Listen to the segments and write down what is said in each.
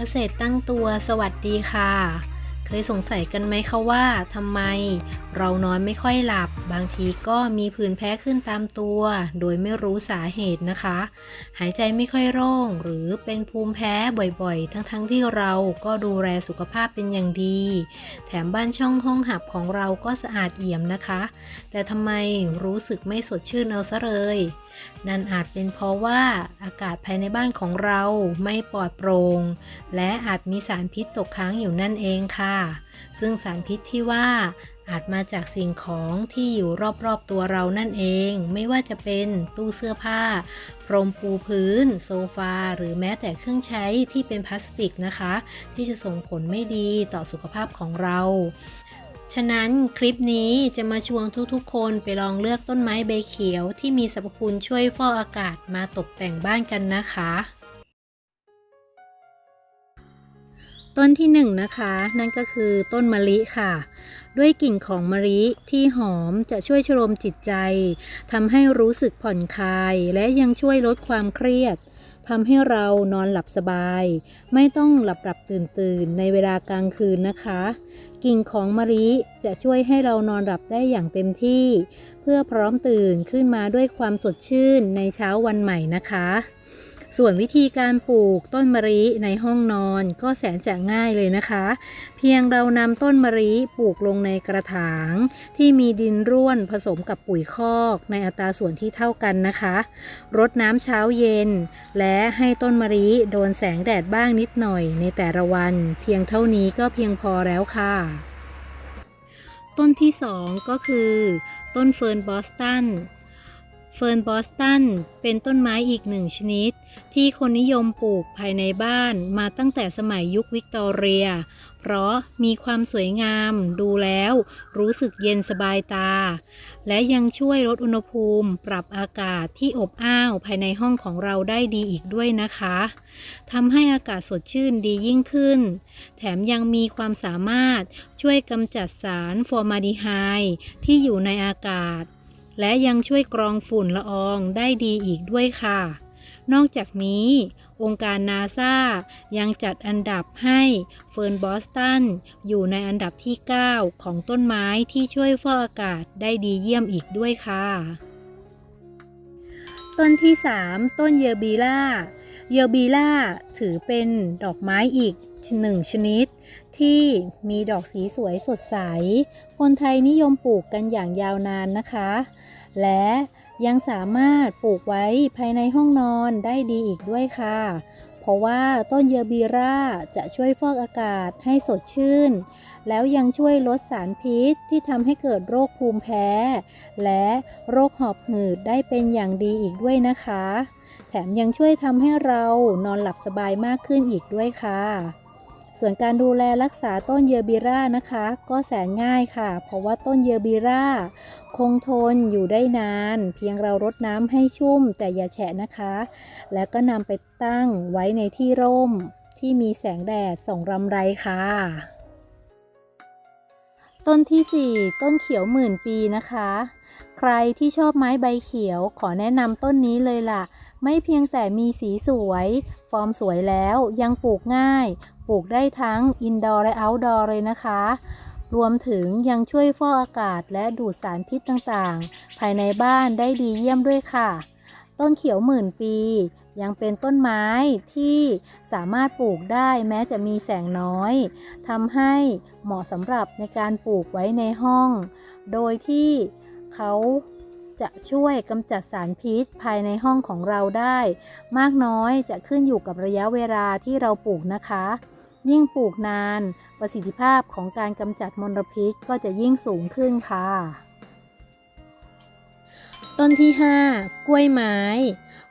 เกษตรตั้งตัวสวัสดีค่ะ เคยสงสัยกันไหมคะว่าทำไม เรานอนไม่ค่อยหลับ บางทีก็มีผื่นแพ้ขึ้นตามตัว โดยไม่รู้สาเหตุนะคะ หายใจไม่ค่อยโล่ง หรือเป็นภูมิแพ้บ่อยๆ ทั้งๆทที่เราก็ดูแลสุขภาพเป็นอย่างดี แถมบ้านช่องห้องหับของเราก็สะอาดเอี่ยมนะคะ แต่ทำไมรู้สึกไม่สดชื่นเอาซะเลย นั่นอาจเป็นเพราะว่าอากาศภายในบ้านของเราไม่ปลอดโปร่งและอาจมีสารพิษตกค้างอยู่นั่นเองค่ะ ซึ่งสารพิษที่ว่าอาจมาจากสิ่งของที่อยู่รอบๆตัวเรานั่นเอง ไม่ว่าจะเป็นตู้เสื้อผ้า พรมปูพื้น โซฟา หรือแม้แต่เครื่องใช้ที่เป็นพลาสติกนะคะ ที่จะส่งผลไม่ดีต่อสุขภาพของเรา ฉะนั้นคลิปนี้จะมาชวนทุกๆ คนไปลองเลือกต้นไม้ใบเขียวที่มีสรรพคุณช่วยฟอกอากาศมาตกแต่งบ้านกันนะคะ ต้นที่หนึ่งนะคะ นั่นก็คือต้นมะลิค่ะ ด้วยกลิ่นของมะลิที่หอมจะช่วยชโลมจิตใจทำให้รู้สึกผ่อนคลาย และยังช่วยลดความเครียดทำให้เรานอนหลับสบาย ไม่ต้องหลับหลับตื่นตื่นในเวลากลางคืนนะคะ กิ่งของมะลิจะช่วยให้เรานอนหลับได้อย่างเต็มที่ เพื่อพร้อมตื่นขึ้นมาด้วยความสดชื่นในเช้าวันใหม่นะคะ ส่วนวิธีการปลูกต้นมะลิในห้องนอนก็แสนจะง่ายเลยนะคะ เพียงเรานำต้นมะลิปลูกลงในกระถาง ที่มีดินร่วนผสมกับปุ๋ยคอกในอัตราส่วนที่เท่ากันนะคะ รดน้ำเช้าเย็น และให้ต้นมะลิโดนแสงแดดบ้างนิดหน่อยในแต่ละวัน เพียงเท่านี้ก็เพียงพอแล้วค่ะ ต้นที่ 2 ก็คือ ต้นเฟิร์นบอสตันเฟิร์นบอสตันเป็นต้นไม้อีกหนึ่งชนิด ที่คนนิยมปลูกภายในบ้านมาตั้งแต่สมัยยุควิกตอเรีย เพราะมีความสวยงามดูแล้วรู้สึกเย็นสบายตา และยังช่วยลดอุณหภูมิ ปรับอากาศที่อบอ้าวภายในห้องของเราได้ดีอีกด้วยนะคะทำให้อากาศสดชื่นดียิ่งขึ้น แถมยังมีความสามารถช่วยกำจัดสารฟอร์มาดีไฮด์ที่อยู่ในอากาศ และยังช่วยกรองฝุ่นละอองได้ดีอีกด้วยค่ะ นอกจากนี้ องค์การนาซายังจัดอันดับให้เฟิร์นบอสตันอยู่ในอันดับที่ 9 ของต้นไม้ที่ช่วยฟอกอากาศได้ดีเยี่ยมอีกด้วยค่ะ ต้นที่ 3 ต้นเยอบีล่าเยอบีล่าถือเป็นดอกไม้อีกหนึ่งชนิด ที่มีดอกสีสวยสดใส คนไทยนิยมปลูกกันอย่างยาวนานนะคะ และ ยังสามารถปลูกไว้ภายในห้องนอนได้ดีอีกด้วยค่ะ เพราะว่าต้นเยอบีราจะช่วยฟอกอากาศให้สดชื่น แล้วยังช่วยลดสารพิษที่ทำให้เกิดโรคภูมิแพ้ และโรคหอบหืดได้เป็นอย่างดีอีกด้วยนะคะ แถมยังช่วยทำให้เรานอนหลับสบายมากขึ้นอีกด้วยค่ะ ส่วนการดูแลรักษาต้นเยอบีรานะคะ ก็แสนง่ายค่ะ เพราะว่าต้นเยอบีราคงทนอยู่ได้นาน เพียงเรารดน้ำให้ชุ่มแต่อย่าแฉะนะคะ แล้วก็นำไปตั้งไว้ในที่ร่มที่มีแสงแดดส่องรำไรค่ะ ต้นที่ 4 ต้นเขียวหมื่นปีนะคะ ใครที่ชอบไม้ใบเขียวขอแนะนำต้นนี้เลยล่ะ ไม่เพียงแต่มีสีสวย ฟอร์มสวยแล้วยังปลูกง่าย ปลูกได้ทั้งอินดอร์และเอาท์ดอร์เลยนะคะ รวมถึงยังช่วยฟอกอากาศและดูดสารพิษต่างๆ ภายในบ้านได้ดีเยี่ยมด้วยค่ะ ต้นเขียวหมื่นปี ยังเป็นต้นไม้ที่สามารถปลูกได้แม้จะมีแสงน้อยทำให้เหมาะสำหรับในการปลูกไว้ในห้อง โดยที่เขา จะช่วยกำจัดสารพิษภายในห้องของเราได้ มากน้อยจะขึ้นอยู่กับระยะเวลาที่เราปลูกนะคะ ยิ่งปลูกนาน ประสิทธิภาพของการกำจัดมลพิษก็จะยิ่งสูงขึ้นค่ะ ต้นที่ 5 กล้วยไม้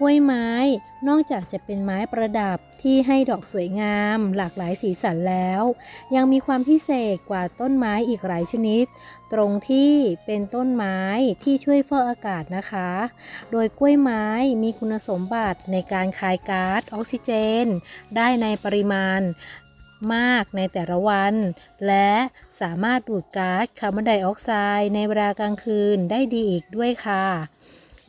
กล้วยไม้ นอกจากจะเป็นไม้ประดับที่ให้ดอกสวยงาม หลากหลายสีสันแล้ว ยังมีความพิเศษกว่าต้นไม้อีกหลายชนิด ตรงที่เป็นต้นไม้ที่ช่วยฟอกอากาศนะคะ โดยกล้วยไม้มีคุณสมบัติในการคายก๊าซออกซิเจน ได้ในปริมาณมากในแต่ละวัน และสามารถดูดก๊าซคาร์บอนไดออกไซด์ในเวลากลางคืนได้ดีอีกด้วยค่ะ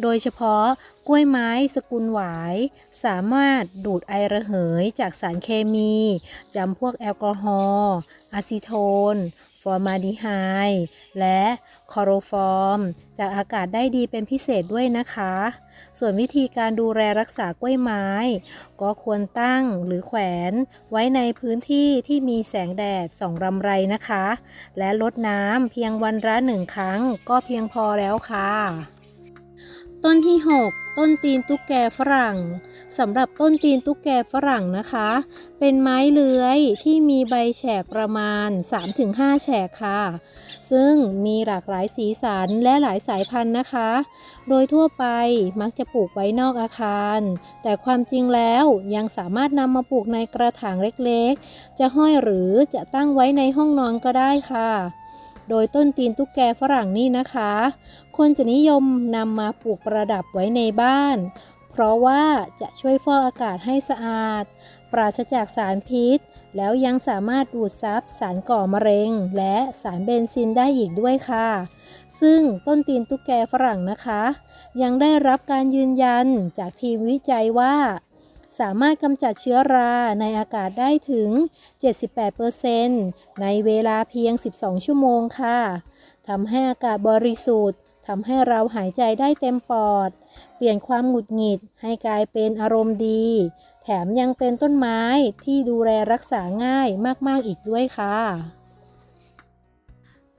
โดยเฉพาะกล้วยไม้สกุลหวาย สามารถดูดไอระเหยจากสารเคมีจำพวกแอลกอฮอล์อะซิโทน ฟอร์มาดีไฮด์และคอโรฟอร์ม จากอากาศได้ดีเป็นพิเศษด้วยนะคะ ส่วนวิธีการดูแลรักษากล้วยไม้ ก็ควรตั้งหรือแขวนไว้ในพื้นที่ที่มีแสงแดดส่องรำไรนะคะ และลดน้ำเพียงวันละหนึ่งครั้งก็เพียงพอแล้วค่ะ ต้นที่ 6 ต้นตีนตุ๊กแกฝรั่งสำหรับต้นตีนตุ๊กแกฝรั่งนะคะ เป็นไม้เลื้อยที่มีใบแฉกประมาณ 3-5 แฉกค่ะ ซึ่งมีหลากหลายสีสันและหลายสายพันธุ์นะคะ โดยทั่วไปมักจะปลูกไว้นอกอาคาร แต่ความจริงแล้วยังสามารถนำมาปลูกในกระถางเล็กๆ จะห้อยหรือจะตั้งไว้ในห้องนอนก็ได้ค่ะ โดยต้นตีนตุ๊กแกฝรั่งนี่นะคะ คนจะนิยมนำมาปลูกประดับไว้ในบ้าน เพราะว่าจะช่วยฟอกอากาศให้สะอาด ปราศจากสารพิษ แล้วยังสามารถดูดซับสารก่อมะเร็ง และสารเบนซินได้อีกด้วยค่ะ ซึ่งต้นตีนตุ๊กแกฝรั่งนะคะ ยังได้รับการยืนยันจากทีมวิจัยว่า สามารถกำจัดเชื้อราในอากาศได้ถึง 78%ในเวลาเพียง 12 ชั่วโมงค่ะทำให้อากาศบริสุทธิ์ทำให้เราหายใจได้เต็มปอด เปลี่ยนความหงุดหงิดให้กลายเป็นอารมณ์ดี แถมยังเป็นต้นไม้ที่ดูแลรักษาง่ายมากๆอีกด้วยค่ะ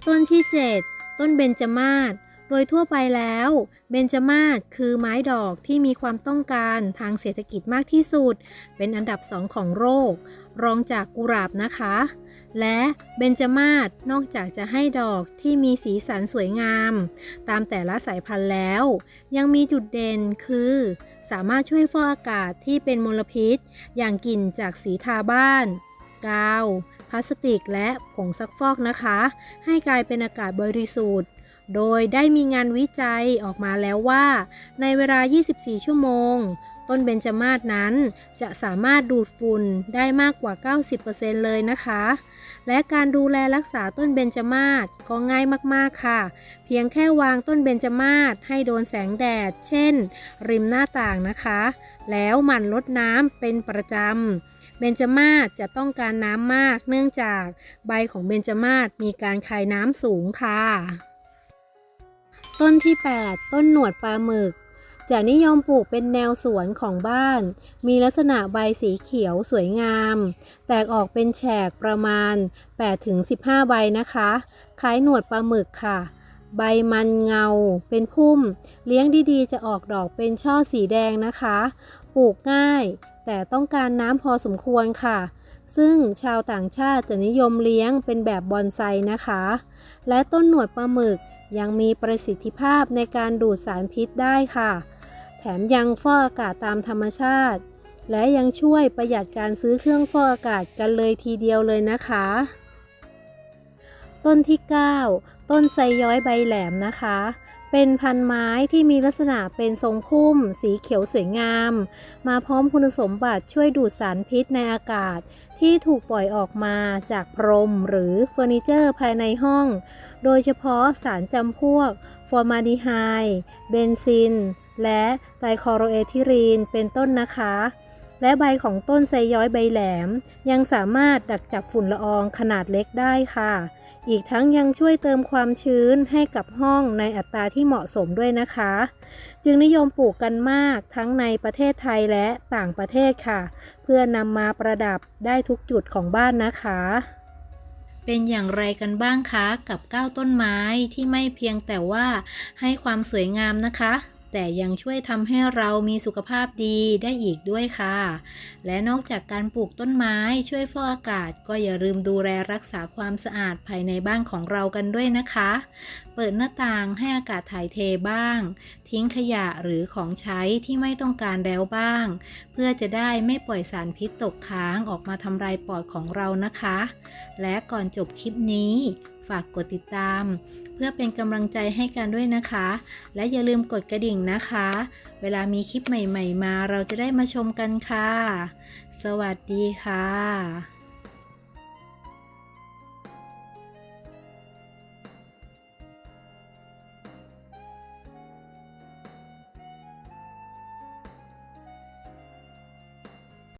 ต้นที่ 7 ต้นเบญจมาศ โดยทั่วไปแล้ว เบญจมาศคือไม้ดอกที่มีความต้องการทางเศรษฐกิจมากที่สุด เป็นอันดับสองของโลกรองจากกุหลาบนะคะ และเบญจมาศนอกจากจะให้ดอกที่มีสีสันสวยงาม ตามแต่ละสายพันธุ์แล้ว ยังมีจุดเด่นคือ สามารถช่วยฟอกอากาศที่เป็นมลพิษ อย่างกลิ่นจากสีทาบ้าน กาวพลาสติกและผงซักฟอกนะคะ ให้กลายเป็นอากาศบริสุทธิ์ โดยได้มีงานวิจัยออกมาแล้วว่า ในเวลา 24 ชั่วโมง ต้นเบญจมาศนั้น จะสามารถดูดฝุ่นได้มากกว่า 90%เลยนะคะ และการดูแลรักษาต้นเบญจมาศก็ง่ายมากๆค่ะ เพียงแค่วางต้นเบญจมาศให้โดนแสงแดด เช่น ริมหน้าต่างนะคะ แล้วหมั่นลดน้ำเป็นประจำเบญจมาศจะต้องการน้ำมากเนื่องจากใบของเบญจมาศมีการคายน้ำสูงค่ะ ต้นที่ 8 ต้นหนวดปลาหมึก จะนิยมปลูกเป็นแนวสวนของบ้าน มีลักษณะใบสีเขียวสวยงาม แตกออกเป็นแฉกประมาณ 8-15 ใบนะคะ คล้ายหนวดปลาหมึกค่ะ ใบมันเงา เป็นพุ่ม เลี้ยงดีๆ จะออกดอกเป็นช่อสีแดงนะคะ ปลูกง่าย แต่ต้องการน้ำพอสมควรค่ะซึ่งชาวต่างชาติจะนิยมเลี้ยงเป็นแบบบอนไซนะคะ และต้นหนวดปลาหมึก ยังมีประสิทธิภาพในการดูดสารพิษได้ค่ะ แถมยังฟอกอากาศตามธรรมชาติ และยังช่วยประหยัดการซื้อเครื่องฟอกอากาศกันเลยทีเดียวเลยนะคะ ต้นที่ 9 ต้นไทรย้อยใบแหลมนะคะ เป็นพันไม้ที่มีลักษณะเป็นทรงพุ่ม สีเขียวสวยงาม มาพร้อมคุณสมบัติช่วยดูดสารพิษในอากาศ ที่ถูกปล่อยออกมาจากพรมหรือเฟอร์นิเจอร์ภายในห้อง โดยเฉพาะสารจำพวกฟอร์มาดีไฮด์เบนซิน และไตรคอโรเอทิรีนเป็นต้นนะคะ และใบของต้นไซย้อยใบแหลม ยังสามารถดักจับฝุ่นละอองขนาดเล็กได้ค่ะ อีกทั้งยังช่วยเติมความชื้นให้กับห้องในอัตราที่เหมาะสมด้วยนะคะ จึงนิยมปลูกกันมากทั้งในประเทศไทยและต่างประเทศค่ะ เพื่อนำมาประดับได้ทุกจุดของบ้านนะคะ เป็นอย่างไรกันบ้างคะ กับ9ต้นไม้ที่ไม่เพียงแต่ว่าให้ความสวยงามนะคะ แต่ยังช่วยทำให้เรามีสุขภาพดีได้อีกด้วยค่ะ และนอกจากการปลูกต้นไม้ช่วยฟอกอากาศ ก็อย่าลืมดูแลรักษาความสะอาดภายในบ้านของเรากันด้วยนะคะ เปิดหน้าต่างให้อากาศถ่ายเทบ้าง ทิ้งขยะหรือของใช้ที่ไม่ต้องการแล้วบ้าง เพื่อจะได้ไม่ปล่อยสารพิษตกค้างออกมาทำลายปอดของเรานะคะ และก่อนจบคลิปนี้ ฝากกดติดตาม เพื่อเป็นกำลังใจให้กันด้วยนะคะ และอย่าลืมกดกระดิ่งนะคะ เวลามีคลิปใหม่ ๆ มาเราจะได้มาชมกันค่ะ สวัสดีค่ะ